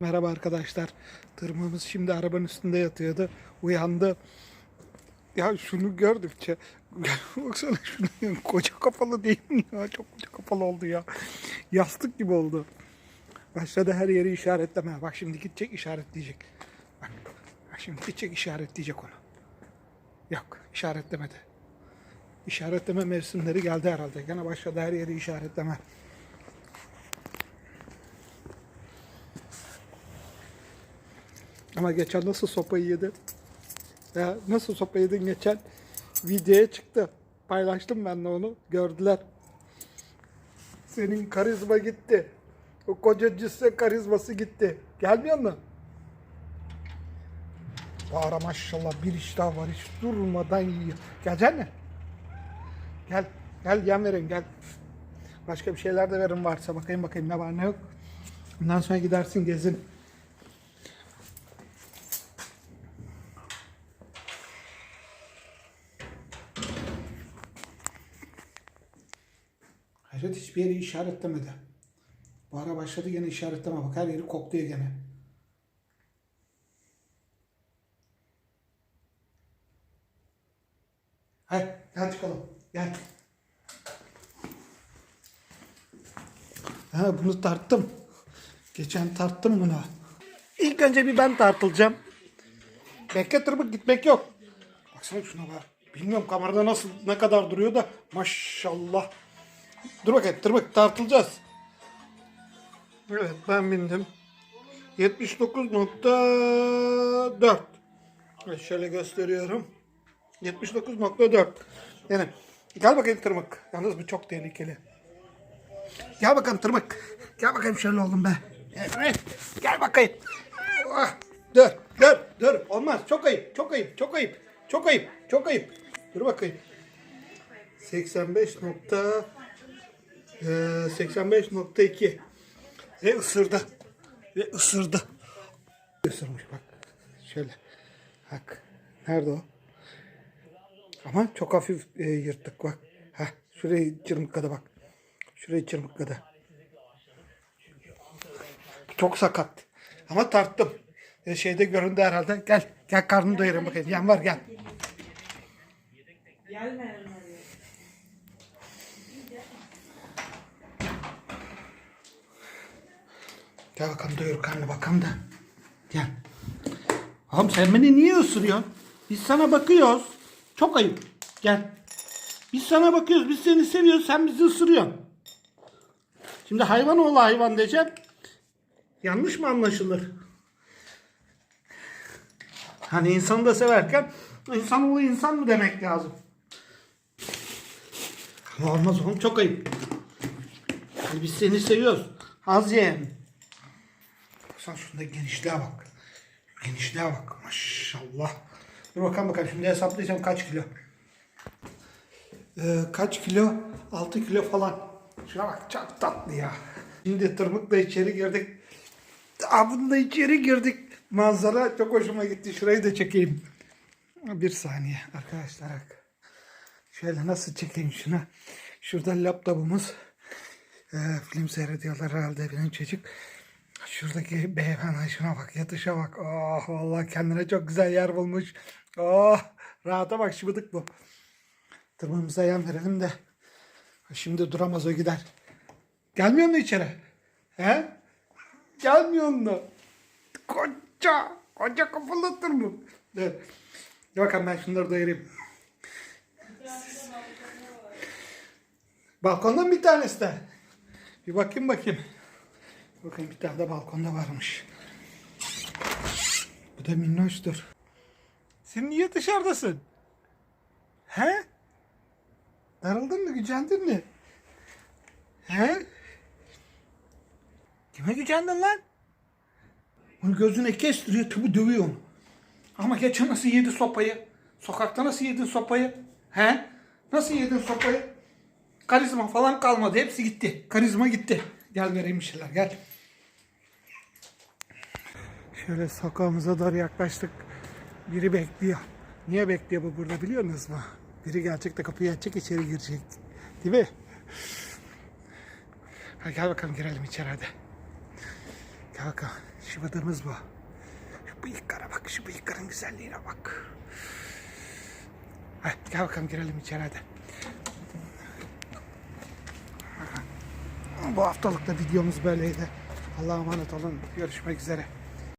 Merhaba arkadaşlar. Tırmığımız şimdi arabanın üstünde yatıyordu. Uyandı. Ya şunu gördükçe baksana şunu koca kafalı değil mi ya? Çok koca kafalı oldu ya. Yastık gibi oldu. Başladı her yeri işaretlemeye. Bak şimdi gidecek işaretleyecek. Bak, bak şimdi gidecek işaretleyecek onu. Yok işaretlemedi. İşaretleme mevsimleri geldi herhalde. Gene başladı her yeri işaretleme. Ama geçen nasıl sopayı yedi? Ya nasıl sopayı yedin geçen? Videoya çıktı. Paylaştım ben de onu. Gördüler. Senin karizma gitti. O koca cüsse karizması gitti. Gelmiyor mu? Bağıra maşallah bir iştah var. Hiç durmadan yiyor. Gelecek mi? Gel. Gel yem verin gel. Başka bir şeyler de verin varsa. Bakayım bakayım ne var ne yok. Ondan sonra gidersin gezin. Hayret hiçbir yeri işaretlemedi. Bu ara başladı gene işaretleme bak her yeri kokluyor gene. Hayır gel çıkalım gel. Ha bunu tarttım. Geçen tarttım bunu. İlk önce bir ben tartılacağım. Bekle tırmık gitmek yok. Baksana şuna bak. Bilmiyorum kamerada nasıl ne kadar duruyor da maşallah. Dur bakayım tırmık tartılacağız. Evet ben bindim. 79.4 Evet, Şöyle gösteriyorum. 79.4 Yani gel bakayım tırmık. Yalnız bu çok tehlikeli. Gel bakalım tırmık. Gel bakayım şöyle oğlum be. Evet. Gel bakayım. Ah, dur dur dur. Olmaz. Çok ayıp. Çok ayıp. Çok ayıp. Çok ayıp. Çok ayıp. Dur bakayım. 85 nokta 85.2 ve ısırdı. Ve ısırdı. Isırmış bak. Şöyle. Bak. Nerede o? Ama çok hafif e, yırttık bak. Heh, şurayı çırmıkladı bak. Şurayı çırmıkladı. Çok sakat. Ama tarttım. E, şeyde göründü herhalde. Gel. Gel karnını doyurayım bakayım. Yan var gel. Gelme Gel bakalım doyur karnı bakalım da. Gel. Oğlum sen beni niye ısırıyorsun? Biz sana bakıyoruz. Çok ayıp. Gel. Biz sana bakıyoruz. Biz seni seviyoruz. Sen bizi ısırıyorsun. Şimdi hayvan oğlu hayvan diyeceğim. Yanlış mı anlaşılır? Hani insanı da severken insan oğlu insan mı demek lazım? Ama olmaz oğlum çok ayıp. Yani biz seni seviyoruz. Az yeğen. Sen şunda genişliğe bak. Genişliğe bak. Maşallah. Dur bakalım bakalım. Şimdi hesaplayacağım kaç kilo. Ee, kaç kilo? 6 kilo falan. Şuna bak çok tatlı ya. Şimdi tırmıkla içeri girdik. Aa, bununla içeri girdik. Manzara çok hoşuma gitti. Şurayı da çekeyim. Bir saniye arkadaşlar. bak. Şöyle nasıl çekeyim şuna. Şurada laptopumuz. Ee, film seyrediyorlar herhalde benim çocuk. Şuradaki beyefendi şuna bak yatışa bak. Oh vallahi kendine çok güzel yer bulmuş. Oh rahata bak şıbıdık bu. Tırmığımıza yem verelim de. Şimdi duramaz o gider. Gelmiyor mu içeri? He? Gelmiyor mu? Koca, koca kafalı. Dur. Dur bakalım ben şunları doyurayım. Balkondan bir tanesi de. Bir bakayım bakayım. Bakayım bir tane de balkonda varmış. Bu da minnoştur. Sen niye dışarıdasın? He? Darıldın mı? Gücendin mi? He? Kime gücendin lan? Bunu gözüne kestiriyor, tabi dövüyor onu. Ama geçen nasıl yedi sopayı? Sokakta nasıl yedin sopayı? He? Nasıl yedin sopayı? Karizma falan kalmadı. Hepsi gitti. Karizma gitti. Gel vereyim bir şeyler gel. Şöyle sokağımıza doğru yaklaştık. Biri bekliyor. Niye bekliyor bu burada biliyor musunuz mu? Biri gelecek de kapıyı açacak içeri girecek. Değil mi? Ha, gel bakalım girelim içeri hadi. Gel bakalım. Şu Şıvadığımız bu. Şu bıyıklara bak. Şu bıyıkların güzelliğine bak. Ha, gel bakalım girelim içeri hadi. Bu haftalık da videomuz böyleydi. Allah'a emanet olun. Görüşmek üzere.